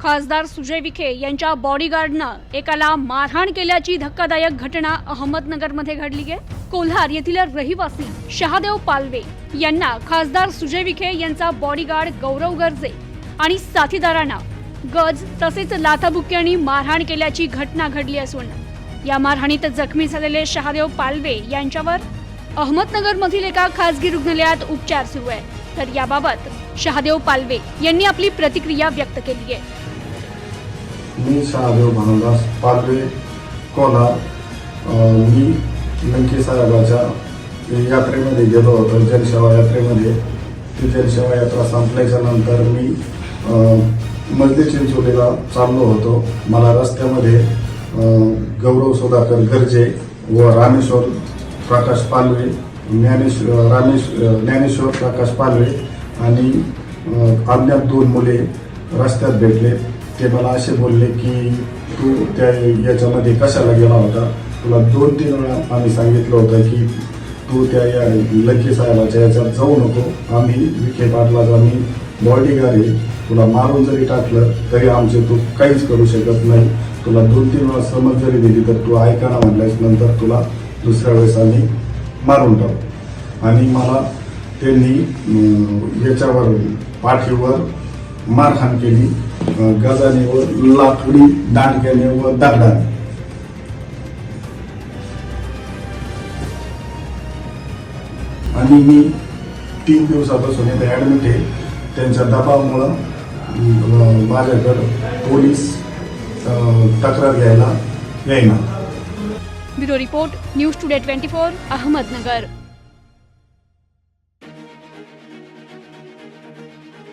खासदार सुजय विखे यांच्या बॉडीगार्डनं एकाला मारहाण केल्याची धक्कादायक घटना अहमदनगरमध्ये घडली आहे. कोल्हार येथील रहिवासी शहादेव पालवे यांना खासदार सुजय विखे यांचा बॉडीगार्ड गौरव गर्जे आणि साथीदारांना गज तसेच लाथाबुक्क्यांनी मारहाण केल्याची घटना घडली असून या मारहाणीत जखमी झालेले शहादेव पालवे यांच्यावर अहमदनगरमधील एका खासगी रुग्णालयात उपचार सुरू आहे. तर याबाबत शहादेव पालवे यांनी आपली प्रतिक्रिया व्यक्त केली आहे. मी शहादेव भानुदास पालवे कोला मी लंकी साहेबाच्या यात्रेमध्ये गेलो होतो जनसेवा यात्रेमध्ये. ती जनसेवा यात्रा संपल्याच्या नंतर मी अं, मजली चिंचोलीला चाललो होतो. मला रस्त्यामध्ये गौरव सुधाकर गर्जे व रामेश्वर प्रकाश पालवे ज्ञानेश्वर रामेश ज्ञानेश्वर प्रकाश पालवे आणि अज्ञात दोन मुले रस्त्यात भेटले. ते मला असे बोलले की तू त्या याच्यामध्ये कशाला गेला होता? तुला दोन तीन वेळा आम्ही सांगितलं होतं की तू त्या या लकी साहेबाच्या याच्यात जाऊ नको. आम्ही विखे पाटलाच आम्ही बॉडीगार्ड आहे. तुला मारून जरी टाकलं तरी आमचे तू काहीच करू शकत नाही. तुला दोन तीन वेळा समज जरी दिली तर तू ऐका ना म्हणल्यास नंतर तुला दुसऱ्या वेळेस आम्ही मारून टाकू. आणि मला त्यांनी याच्यावर पाठीवर मारहाण केली. गजाने व लाकडी दांडक्याने व दगडाने. आणि मी तीन दिवसापासून इथे ॲडमिट आहे. त्यांच्या दबावामुळं माझ्याकडं पोलीस तक्रार घ्यायला येईना. Bureau report news today twenty four Ahmednagar.